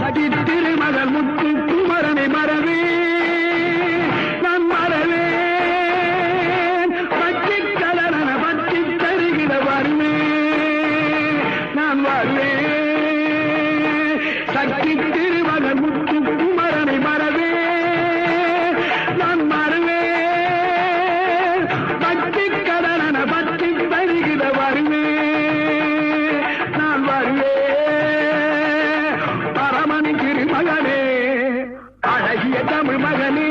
கட்டி திருமகள் முத்து குமரனை மறவே நான் மறவேன். பச்சை கலரன பச்சை தருகிற வருவே நான் வருவேன். தமிழ் மகனே